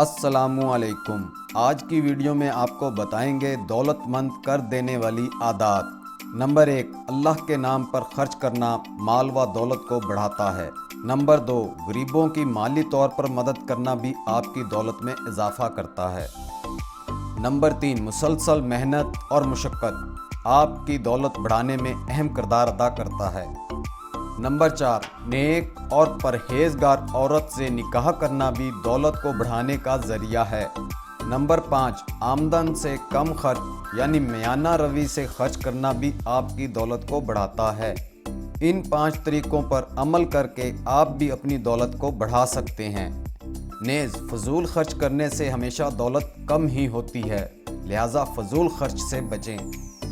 असलकुम आज की वीडियो में आपको बताएँगे दौलतमंद कर देने वाली आदात। नंबर एक, अल्लाह के नाम पर खर्च करना माल व दौलत को बढ़ाता है। नंबर दो, गरीबों की माली तौर पर मदद करना भी आपकी दौलत में इजाफा करता है। नंबर तीन, मुसलसल मेहनत और मुशक्क़त। आपकी दौलत बढ़ाने में अहम किरदार अदा करता है। नंबर चार, नेक और परहेजगार औरत से निकाह करना भी दौलत को बढ़ाने का ज़रिया है। नंबर पाँच, आमदन से कम खर्च, यानी मियाना रवि से खर्च करना भी आपकी दौलत को बढ़ाता है। इन पाँच तरीकों पर अमल करके आप भी अपनी दौलत को बढ़ा सकते हैं। नेज़, फजूल खर्च करने से हमेशा दौलत कम ही होती है, लिहाजा फजूल खर्च से बचें।